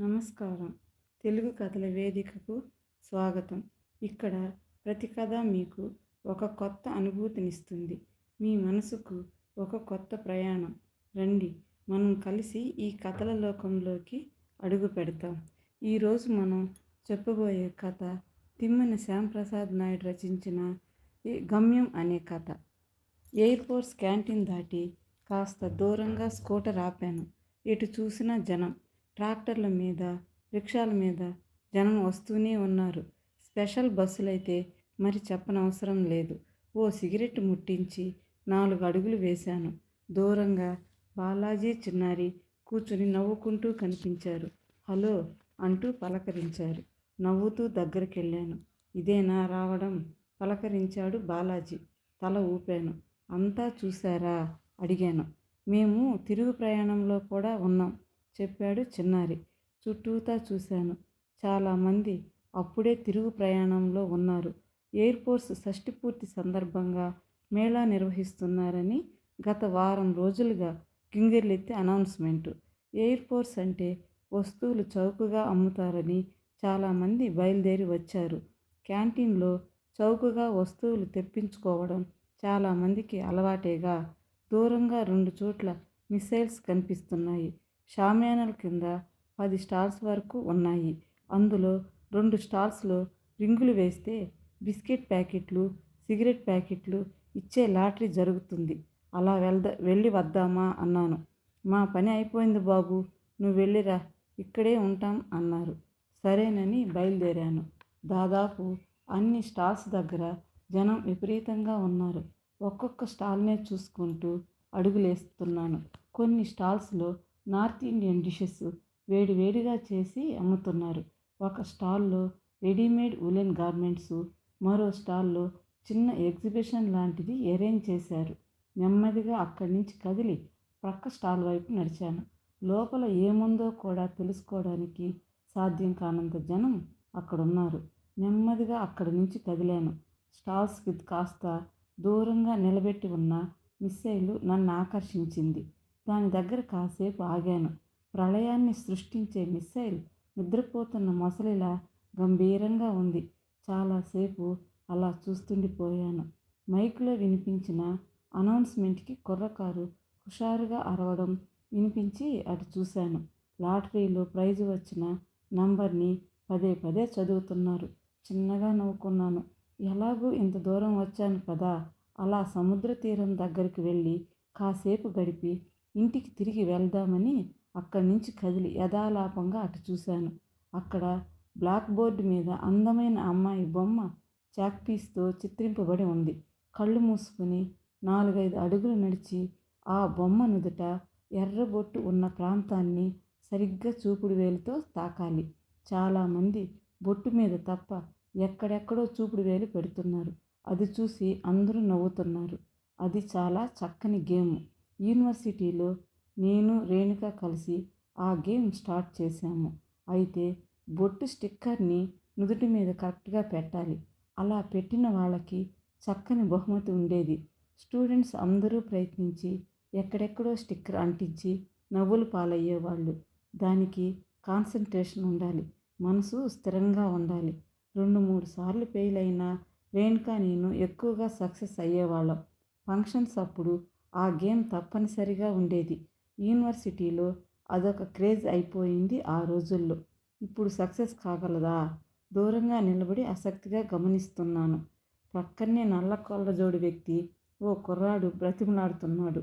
నమస్కారం. తెలుగు కథల వేదికకు స్వాగతం. ఇక్కడ ప్రతి కథ మీకు ఒక కొత్త అనుభూతినిస్తుంది. మీ మనసుకు ఒక కొత్త ప్రయాణం. రండి మనం కలిసి ఈ కథల లోకంలోకి అడుగు పెడతాం. ఈరోజు మనం చెప్పబోయే కథ తిమ్మన శ్యాంప్రసాద్ నాయుడు రచించిన గమ్యం అనే కథ. ఎయిర్పోర్ట్స్ క్యాంటీన్ దాటి కాస్త దూరంగా స్కూటర్ ఆపాను. ఎటు చూసినా జనం. ట్రాక్టర్ల మీద రిక్షాల మీద జనం వస్తూనే ఉన్నారు. స్పెషల్ బస్సులైతే మరి చెప్పనవసరం లేదు. ఓ సిగరెట్ ముట్టించి నాలుగు అడుగులు వేశాను. దూరంగా బాలాజీ చిన్నారి కూర్చుని నవ్వుకుంటూ కనిపించారు. హలో అంటూ పలకరించారు. నవ్వుతూ దగ్గరికెళ్ళాను. ఇదేనా రావడం? పలకరించాడు బాలాజీ. తల ఊపాను. అంతా చూశారా? అడిగాను. మేము తిరుగు ప్రయాణంలో కూడా ఉన్నాం. చెప్పాడు చిన్నారి. చుట్టూతా చూశాను. చాలామంది అప్పుడే తిరుగు ప్రయాణంలో ఉన్నారు. ఎయిర్పోర్ట్స్ షష్టి పూర్తి సందర్భంగా మేళా నిర్వహిస్తున్నారని గత వారం రోజులుగా గింగిర్లెత్తి అనౌన్స్మెంటు. ఎయిర్పోర్ట్స్ అంటే వస్తువులు చౌకగా అమ్ముతారని చాలామంది బయలుదేరి వచ్చారు. క్యాంటీన్లో చౌకగా వస్తువులు తెప్పించుకోవడం చాలామందికి అలవాటేగా. దూరంగా రెండు చోట్ల మిసైల్స్ కనిపిస్తున్నాయి. షామ్యానాల కింద పది స్టాల్స్ వరకు ఉన్నాయి. అందులో రెండు స్టాల్స్లో రింగులు వేస్తే బిస్కెట్ ప్యాకెట్లు సిగరెట్ ప్యాకెట్లు ఇచ్చే లాటరీ జరుగుతుంది. అలా వెళ్దా వెళ్ళి వద్దామా అన్నాను. మా పని అయిపోయింది బాబు నువ్వు వెళ్ళిరా ఇక్కడే ఉంటాం అన్నారు. సరేనని బయలుదేరాను. దాదాపు అన్ని స్టాల్స్ దగ్గర జనం విపరీతంగా ఉన్నారు. ఒక్కొక్క స్టాల్నే చూసుకుంటూ అడుగులేస్తున్నాను. కొన్ని స్టాల్స్లో నార్త్ ఇండియన్ డిషెస్ వేడి వేడిగా చేసి అమ్ముతున్నారు. ఒక స్టాల్లో రెడీమేడ్ ఉలెన్ గార్మెంట్స్ మరో స్టాల్లో చిన్న ఎగ్జిబిషన్ లాంటిది అరేంజ్ చేశారు. నెమ్మదిగా అక్కడి నుంచి కదిలి ప్రక్క స్టాల్ వైపు నడిచాను. లోపల ఏముందో కూడా తెలుసుకోవడానికి సాధ్యం కానంత జనం అక్కడున్నారు. నెమ్మదిగా అక్కడి నుంచి కదిలాను. స్టాల్స్కి కాస్త దూరంగా నిలబెట్టి ఉన్న మిస్సైలు నన్ను ఆకర్షించింది. దాని దగ్గర కాసేపు ఆగాను. ప్రళయాన్ని సృష్టించే మిస్సైల్ నిద్రపోతున్న మొసలిలా గంభీరంగా ఉంది. చాలాసేపు అలా చూస్తుండిపోయాను. మైక్లో వినిపించిన అనౌన్స్మెంట్కి కుర్రకారు హుషారుగా అరవడం వినిపించి అటు చూశాను. లాటరీలో ప్రైజు వచ్చిన నంబర్ని పదే పదే చదువుతున్నారు. చిన్నగా నవ్వుకున్నాను. ఎలాగూ ఇంత దూరం వచ్చాను కదా? అలా సముద్ర తీరం దగ్గరికి వెళ్ళి కాసేపు గడిపి ఇంటికి తిరిగి వెళ్దామని అక్కడి నుంచి కదిలి యథాలాపంగా అటు చూశాను. అక్కడ బ్లాక్ బోర్డు మీద అందమైన అమ్మాయి బొమ్మ చాక్పీస్తో చిత్రింపబడి ఉంది. కళ్ళు మూసుకుని నాలుగైదు అడుగులు నడిచి ఆ బొమ్మ నుదుట ఎర్రబొట్టు ఉన్న ప్రాంతాన్ని సరిగ్గా చూపుడు వేలుతో తాకాలి. చాలామంది బొట్టు మీద తప్ప ఎక్కడెక్కడో చూపుడు వేలు పెడుతున్నారు. అది చూసి అందరూ నవ్వుతున్నారు. అది చాలా చక్కని గేమ్. యూనివర్సిటీలో నేను రేణుక కలిసి ఆ గేమ్ స్టార్ట్ చేశాము. అయితే బొట్టు స్టిక్కర్ని నుదుటి మీద కరెక్ట్గా పెట్టాలి. అలా పెట్టిన వాళ్ళకి చక్కని బహుమతి ఉండేది. స్టూడెంట్స్ అందరూ ప్రయత్నించి ఎక్కడెక్కడో స్టిక్కర్ అంటించి నవ్వులు పాలయ్యేవాళ్ళు. దానికి కాన్సన్ట్రేషన్ ఉండాలి. మనసు స్థిరంగా ఉండాలి. రెండు మూడు సార్లు ఫెయిల్ అయినా రేణుక నేను ఎక్కువగా సక్సెస్ అయ్యేవాళ్ళం. ఫంక్షన్స్ అప్పుడు ఆ గేమ్ తప్పనిసరిగా ఉండేది. యూనివర్సిటీలో అదొక క్రేజ్ అయిపోయింది ఆ రోజుల్లో. ఇప్పుడు సక్సెస్ కాగలదా? దూరంగా నిలబడి ఆసక్తిగా గమనిస్తున్నాను. పక్కనే నల్ల కొల్లజోడు వ్యక్తి ఓ కుర్రాడు బ్రతిమలాడుతున్నాడు.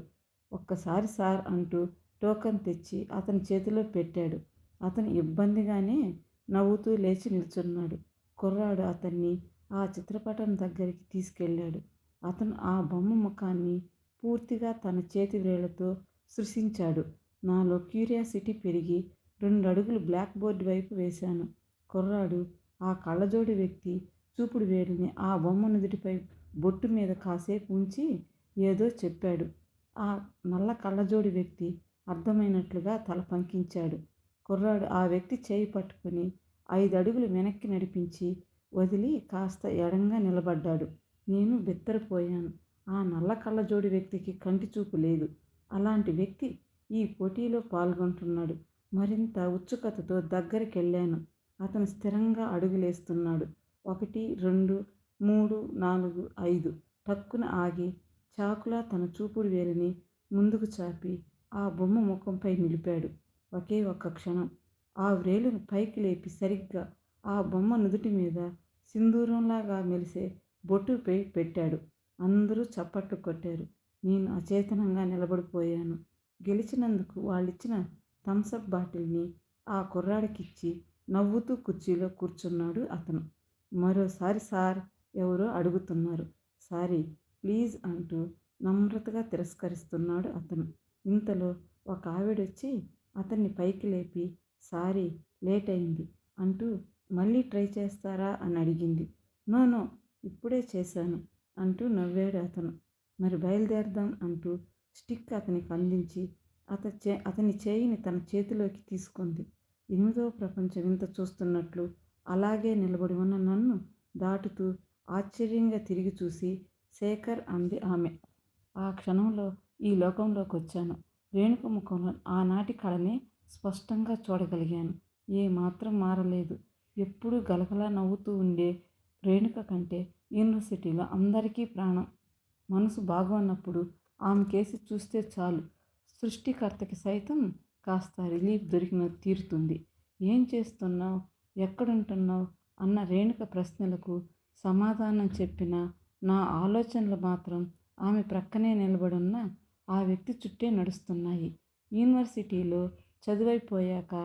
ఒక్కసారి సార్ అంటూ టోకన్ తెచ్చి అతని చేతిలో పెట్టాడు. అతను ఇబ్బందిగానే నవ్వుతూ లేచి నిల్చున్నాడు. కుర్రాడు అతన్ని ఆ చిత్రపటం దగ్గరికి తీసుకెళ్ళాడు. అతను ఆ బొమ్మ ముఖాన్ని పూర్తిగా తన చేతి వేళ్ళతో సృష్టించాడు నాలో క్యూరియాసిటీ పెరిగి రెండు అడుగులు బ్లాక్ బోర్డు వైపు వేశాను. కుర్రాడు ఆ కళ్ళజోడి వ్యక్తి చూపుడు వేడిని ఆ బొమ్మ నుదుటిపై బొట్టు మీద కాసేపు ఉంచి ఏదో చెప్పాడు. ఆ నల్ల కళ్ళజోడి వ్యక్తి అర్థమైనట్లుగా తల పంకించాడు. కుర్రాడు ఆ వ్యక్తి చేయి పట్టుకుని ఐదు అడుగులు వెనక్కి నడిపించి వదిలి కాస్త ఎడంగా నిలబడ్డాడు. నేను బిత్తరపోయాను. ఆ నల్ల కళ్ళజోడి వ్యక్తికి కంటి చూపు లేదు. అలాంటి వ్యక్తి ఈ పోటీలో పాల్గొంటున్నాడు. మరింత ఉత్సుకతతో దగ్గరికి వెళ్ళాను అతను స్థిరంగా అడుగులేస్తున్నాడు. ఒకటి రెండు మూడు నాలుగు ఐదు. టక్కున ఆగి చాకులా తన చూపుడు వేలిని ముందుకు చాపి ఆ బొమ్మ ముఖంపై నిలిపాడు. ఒకే ఒక్క క్షణం. ఆ వ్రేలును పైకి లేపి సరిగ్గా ఆ బొమ్మ నుదుటి మీద సింధూరంలాగా మెలిసే బొట్టుపై పెట్టాడు. అందరూ చప్పట్లు కొట్టారు. నేను అచేతనంగా నిలబడిపోయాను. గెలిచినందుకు వాళ్ళిచ్చిన థమ్సప్ బాటిల్ని ఆ కుర్రాడికిచ్చి నవ్వుతూ కుర్చీలో కూర్చున్నాడు అతను. మరోసారి సార్ ఎవరో అడుగుతున్నారు. సారీ ప్లీజ్ అంటూ నమ్రతగా తిరస్కరిస్తున్నాడు అతను. ఇంతలో ఒక ఆవిడొచ్చి అతన్ని పైకి లేపి సారీ లేట్ అయింది అంటూ మళ్ళీ ట్రై చేస్తారా? అని అడిగింది. నో నో ఇప్పుడే చేశాను. అంటూ నవ్వాడు అతను. మరి బయలుదేరదాం అంటూ స్టిక్ అతనికి అందించి అత చే అతని చేయిని తన చేతిలోకి తీసుకుంది. ఎనిమిదవ ప్రపంచం ఇంత చూస్తున్నట్లు అలాగే నిలబడి ఉన్న నన్ను దాటుతూ ఆశ్చర్యంగా తిరిగి చూసి శేఖర్ అంది ఆమె. ఆ క్షణంలో ఈ లోకంలోకి వచ్చాను రేణుక ముఖంలో ఆనాటి కళనే స్పష్టంగా చూడగలిగాను. ఏ మాత్రం మారలేదు. ఎప్పుడూ గలగలా నవ్వుతూ ఉండే రేణుక కంటే యూనివర్సిటీలో అందరికీ ప్రాణం. మనసు బాగున్నప్పుడు ఆమె కేసి చూస్తే చాలు. సృష్టికర్తకి సైతం కాస్త రిలీఫ్ దొరికిన తీరుతుంది. ఏం చేస్తున్నావు? ఎక్కడుంటున్నావు? అన్న రేణుక ప్రశ్నలకు సమాధానం చెప్పిన నా ఆలోచనలు మాత్రం ఆమె ప్రక్కనే నిలబడున్న ఆ వ్యక్తి చుట్టే నడుస్తున్నాయి. యూనివర్సిటీలో చదువైపోయాక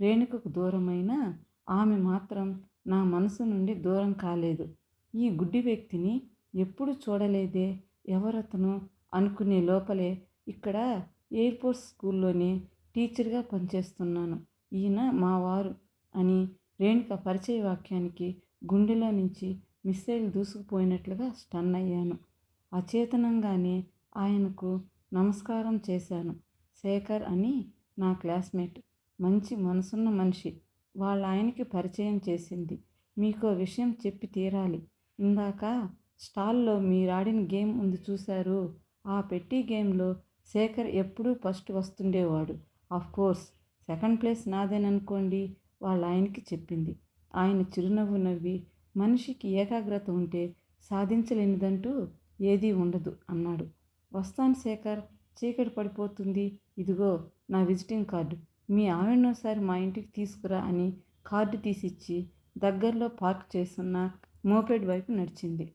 రేణుకకు దూరమైన ఆమె మాత్రం నా మనసు నుండి దూరం కాలేదు. ఈ గుడ్డి వ్యక్తిని ఎప్పుడు చూడలేదే ఎవరతను అనుకునే లోపలే ఇక్కడ ఎయిర్పోర్ట్ స్కూల్లోనే టీచర్గా పనిచేస్తున్నాను. ఈయన మా వారు అని రేణుక పరిచయ వాక్యానికి గుండెలో నుంచి మిస్సైల్ దూసుకుపోయినట్లుగా స్టన్ అయ్యాను. అచేతనంగానే ఆయనకు నమస్కారం చేశాను. శేఖర్ అని నా క్లాస్మేట్ మంచి మనసున్న మనిషి వాళ్ళ ఆయనకి పరిచయం చేసింది. మీకో విషయం చెప్పి తీరాలి. ఇందాక స్టాల్లో మీరాడిన గేమ్ ఉంది చూశారు. ఆ పెట్టి గేమ్లో శేఖర్ ఎప్పుడూ ఫస్ట్ వస్తుండేవాడు. ఆఫ్ కోర్స్ సెకండ్ ప్లేస్ నాదేననుకోండి వాళ్ళ ఆయనకి చెప్పింది. ఆయన చిరునవ్వు నవ్వి మనిషికి ఏకాగ్రత ఉంటే సాధించలేనిదంటూ ఏదీ ఉండదు అన్నాడు. వస్తాను శేఖర్ చీకటి పడిపోతుంది. ఇదిగో నా విజిటింగ్ కార్డు. మీ ఆవిడనోసారి మా ఇంటికి తీసుకురా అని కార్డు తీసిచ్చి దగ్గరలో పార్క్ చేస్తున్న మోపెడ్ వైపు నడిచింది.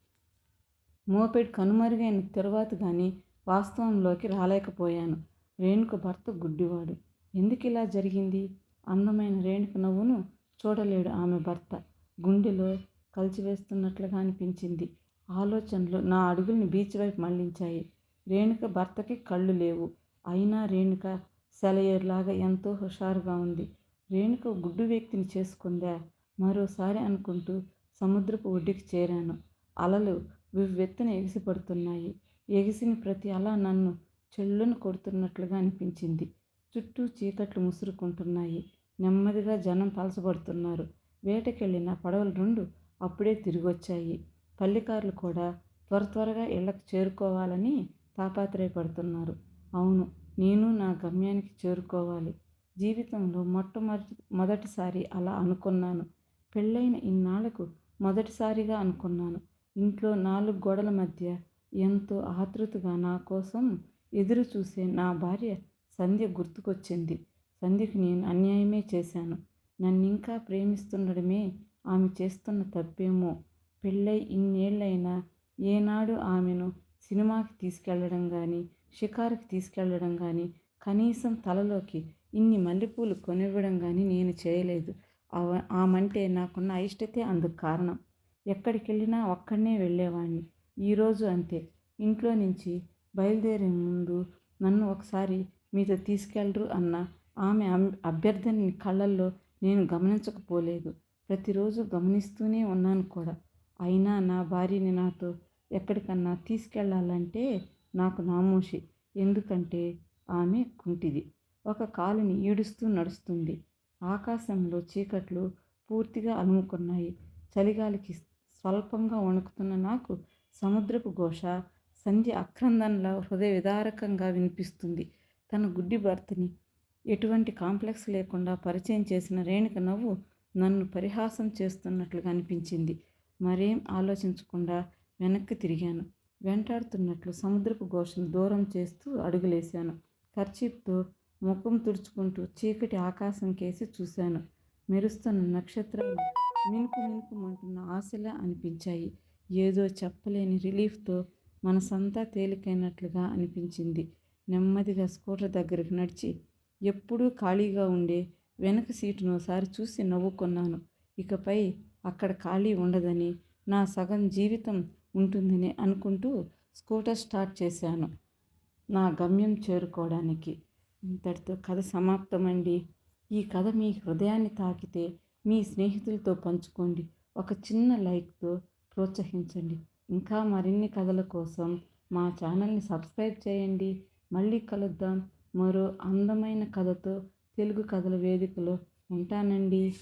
మోపెడ్ కనుమరుగైన తర్వాత కానీ వాస్తవంలోకి రాలేకపోయాను. రేణుక భర్త గుడ్డివాడు. ఎందుకు ఇలా జరిగింది? అందమైన రేణుక నవ్వును చూడలేడు ఆమె భర్త. గుండెలో కలిచివేస్తున్నట్లుగా అనిపించింది. ఆలోచనలు నా అడుగుల్ని బీచ్ వైపు మళ్ళించాయి రేణుక భర్తకి కళ్ళు లేవు. అయినా రేణుక సెలయర్లాగా ఎంతో హుషారుగా ఉంది. రేణుక గుడ్డు వ్యక్తిని చేసుకుందా? మరోసారి అనుకుంటూ సముద్రపు ఒడ్డుకి చేరాను. అలలు వివ్వెత్తున ఎగిసిపడుతున్నాయి. ఎగిసిన ప్రతి అల నన్ను చెల్లును కొడుతున్నట్లుగా అనిపించింది. చుట్టూ చీకట్లు ముసురుకుంటున్నాయి. నెమ్మదిగా జనం పలసబడుతున్నారు వేటకెళ్ళిన పడవలు రెండు అప్పుడే తిరిగొచ్చాయి. పల్లికారులు కూడా త్వర త్వరగా ఇళ్ళకు చేరుకోవాలని తాపాత్రయపడుతున్నారు. అవును నేను నా గమ్యానికి చేరుకోవాలి. జీవితంలో మొట్టమొదటి మొదటిసారి అలా అనుకున్నాను. పెళ్ళైన ఇన్నాళ్ళకు మొదటిసారిగా అనుకున్నాను. ఇంట్లో నాలుగు గోడల మధ్య ఎంతో ఆతృతగా నా కోసం ఎదురు చూసే నా భార్య సంధ్య గుర్తుకొచ్చింది. సంధ్యకు నేను అన్యాయమే చేశాను. నన్ను ఇంకా ప్రేమిస్తుండడమే ఆమె చేస్తున్న తప్పేమో. పెళ్ళై ఇన్నేళ్ళైనా ఏనాడు ఆమెను సినిమాకి తీసుకెళ్ళడం కానీ షికారుకి తీసుకెళ్ళడం కానీ కనీసం తలలోకి ఇన్ని మల్లెపూలు కొనివ్వడం కానీ నేను చేయలేదు. ఆమంటే నాకున్న అయిష్టతే అందుకు కారణం. ఎక్కడికి వెళ్ళినా ఒక్కడనే వెళ్ళేవాడిని ఈరోజు అంతే. ఇంట్లో నుంచి బయలుదేరే ముందు నన్ను ఒకసారి మీతో తీసుకెళ్ళరు అన్న ఆమె అభ్యర్థనని కళ్ళల్లో నేను గమనించకపోలేదు. ప్రతిరోజు గమనిస్తూనే ఉన్నాను కూడా. అయినా నా భార్యని నాతో ఎక్కడికన్నా తీసుకెళ్ళాలంటే నాకు నామోషి. ఎందుకంటే ఆమె కుంటిది. ఒక కాలుని ఈడుస్తూ నడుస్తుంది. ఆకాశంలో చీకట్లు పూర్తిగా అలుముకున్నాయి. చలిగాలికి స్వల్పంగా వణుకుతున్న నాకు సముద్రపు ఘోష సంధ్య అక్రందంలా హృదయ విదారకంగా వినిపిస్తుంది. తన గుడ్డి భర్తని ఎటువంటి కాంప్లెక్స్ లేకుండా పరిచయం చేసిన రేణుక నవ్వు నన్ను పరిహాసం చేస్తున్నట్లుగా అనిపించింది. మరేం ఆలోచించకుండా వెనక్కి తిరిగాను. వెంటాడుతున్నట్లు సముద్రపు ఘోషను దూరం చేస్తూ అడుగులేశాను. ఖర్చీప్తో ముఖం తుడుచుకుంటూ చీకటి ఆకాశం కేసి చూశాను. మెరుస్తున్న నక్షత్రాలు మినుకు మినుకుమంటున్న ఆశలా అనిపించాయి. ఏదో చెప్పలేని రిలీఫ్తో మనసంతా తేలికైనట్లుగా అనిపించింది. నెమ్మదిగా స్కూటర్ దగ్గరకు నడిచి ఎప్పుడూ ఖాళీగా ఉండే వెనక సీటును ఒకసారి చూసి నవ్వుకున్నాను. ఇకపై అక్కడ ఖాళీ ఉండదని నా సగం జీవితం ఉంటుందని అనుకుంటూ స్కూటర్ స్టార్ట్ చేశాను. నా గమ్యం చేరుకోవడానికి. ఇంతటితో కథ సమాప్తమండి. ఈ కథ మీ హృదయాన్ని తాకితే మీ స్నేహితులతో పంచుకోండి. ఒక చిన్న లైక్తో ప్రోత్సహించండి. ఇంకా మరిన్ని కథల కోసం మా ఛానల్ని సబ్స్క్రైబ్ చేయండి. మళ్ళీ కలుద్దాం. మరో అందమైన కథతో తెలుగు కథల వేదికలో ఉంటానండి.